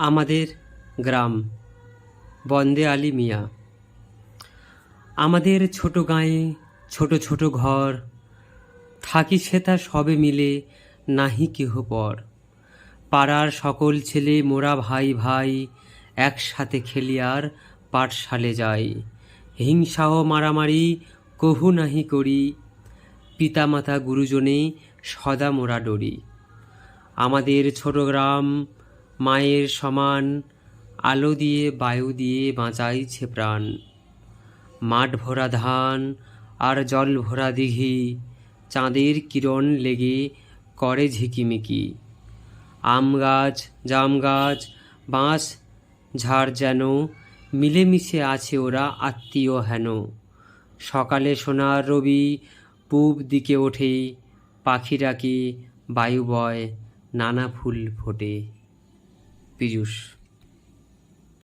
আমাদের গ্রাম। বন্দে আলী মিয়া। আমাদের ছোট গাঁয়ে ছোট ছোট ঘর। থাকি সেথা সবে মিলে, নাহি কেহ পর। পাড়ার সকল ছেলে মোরা ভাই ভাই একসাথে খেলি আর পাঠশালে যাই। হিংসা ও মারামারি কহু নাহি করি। পিতামাতা গুরুজনে সদা মোরা ডরি। আমাদের ছোট গ্রাম মায়ের সমান আলো দিয়ে, বায়ু দিয়ে বাঁচাইছে প্রাণ। মাঠ ভরা ধান আর জল ভরা দিঘি, চাঁদের কিরণ লেগে করে ঝিকিমিকি। আম গাছ, জাম গাছ, বাঁশ, ঝাড় যেন মিলেমিশে আছে ওরা আত্মীয় হেন। সকালে সোনার রবি পূব দিকে ওঠে পাখি ডাকে বায়ু বয় নানা ফুল ফোটে। পীযূষ